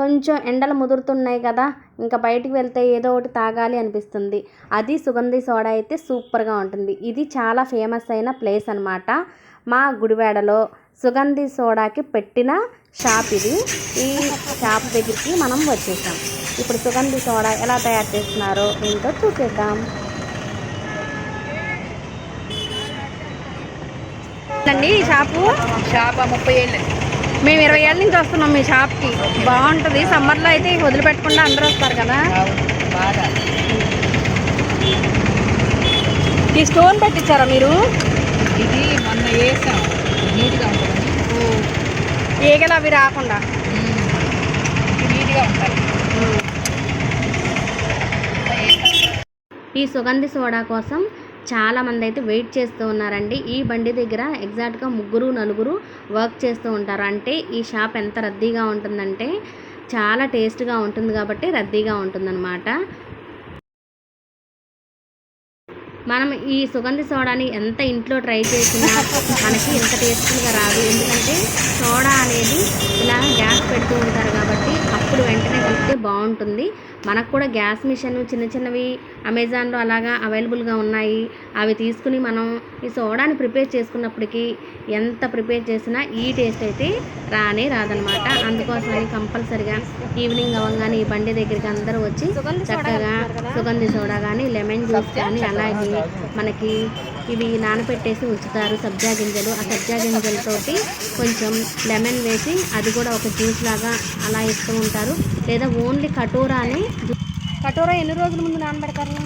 కొంచెం ఎండలు ముదురుతున్నాయి కదా ఇంకా బయటికి వెళ్తే ఏదో ఒకటి తాగాలి అనిపిస్తుంది. అది సుగంధి సోడా అయితే సూపర్గా ఉంటుంది. ఇది చాలా ఫేమస్ అయిన ప్లేస్ అనమాట మా గుడివాడలో సుగంధి సోడాకి పెట్టిన షాప్ ఇది. ఈ షాప్ దగ్గరికి మనం వచ్చేసాం. ఇప్పుడు సుగంధి సోడా ఎలా తయారు చేస్తున్నారో ఏంటో చూసేద్దాం. అండి షాపు? షాప్ ముప్పై ఏళ్ళు. మేము ఇరవై ఏళ్ళ నుంచి వస్తున్నాం మీ షాప్కి. బాగుంటుంది. సమ్మర్లో అయితే వదిలిపెట్టకుండా అందరూ వస్తారు కదా? ఈ స్టోన్ పెట్టించారా మీరు? ఇది మొన్న వేసాం. నీట్గా ఉంటుంది. ఈగలు అవి రాకుండా. నీట్గా ఉంటాయి. ఈ సుగంధి సోడా కోసం చాలా మంది అయితే వెయిట్ చేస్తూ ఉన్నారండి. ఈ బండి దగ్గర ఎగ్జాక్ట్గా ముగ్గురు నలుగురు వర్క్ చేస్తూ ఉంటారు. అంటే ఈ షాప్ ఎంత రద్దీగా ఉంటుందంటే చాలా టేస్ట్గా ఉంటుంది కాబట్టి రద్దీగా ఉంటుందన్నమాట. మనం ఈ సుగంధి సోడాని ఎంత ఇంట్లో ట్రై చేసినా మనకి ఇంత టేస్ట్గా రాదు. ఎందుకంటే సోడా అనేది ఇలా గ్యాస్ పెడుతూ ఉంటారు కాబట్టి కలిపితే బాగుంటుంది. మనకు కూడా గ్యాస్ మిషన్ చిన్న చిన్నవి అమెజాన్లో అలాగా అవైలబుల్గా ఉన్నాయి. అవి తీసుకుని మనం ఈ సోడాని ప్రిపేర్ చేసుకున్నప్పటికీ ఎంత ప్రిపేర్ చేసినా ఈ టేస్ట్ అయితే రానే రాదనమాట. అందుకోసమని కంపల్సరిగా ఈవినింగ్ అవ్వగానే ఈ బండి దగ్గరికి అందరూ వచ్చి చక్కగా సుగంధి సోడా కానీ లెమన్ జ్యూస్ కానీ అలాగే మనకి ఇవి నానబెట్టేసి ఉంచుతారు సబ్జా గింజలు. ఆ సబ్జా గింజలతోటి కొంచెం లెమన్ వేసి అది కూడా ఒక జ్యూస్ లాగా అలా ఇస్తూ ఉంటారు. లేదా ఓన్లీ కటోరానే కటోరా ఎన్ని రోజుల ముందు నానబెడతారు?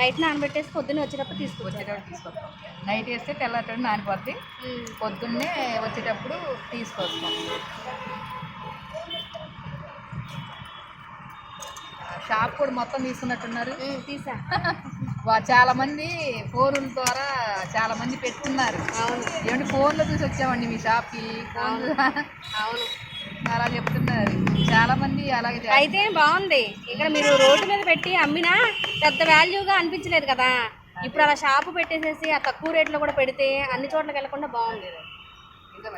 నైట్ నానబెట్టేసి పొద్దున్న వచ్చేటప్పుడు వచ్చేటప్పుడు తీసుకొస్తాం. నైట్ వేస్తే తెల్లటోడు నానిపోద్ది. పొద్దున్నే వచ్చేటప్పుడు తీసుకొస్తాం. షాప్ కూడా మొత్తం తీసుకున్నట్టున్నారు. తీసా. చాలా మంది ఫోనుల ద్వారా చాలా మంది పెట్టుకున్నారు. అవును. ఏమంటే ఫోన్లో చూసి వచ్చామండి మీ షాప్కి ఫోన్ అవును. అలా చెప్తున్నారు. చాలా మంది అలాగే. అయితే బాగుంది. ఇక్కడ మీరు రోడ్డు మీద పెట్టి అమ్మినా పెద్ద వాల్యూగా అనిపించలేదు కదా. ఇప్పుడు అలా షాపు పెట్టేసేసి ఆ తక్కువ రేట్లో కూడా పెడితే అన్ని చోట్లకి వెళ్ళకుండా బాగుంది. ఇంకా.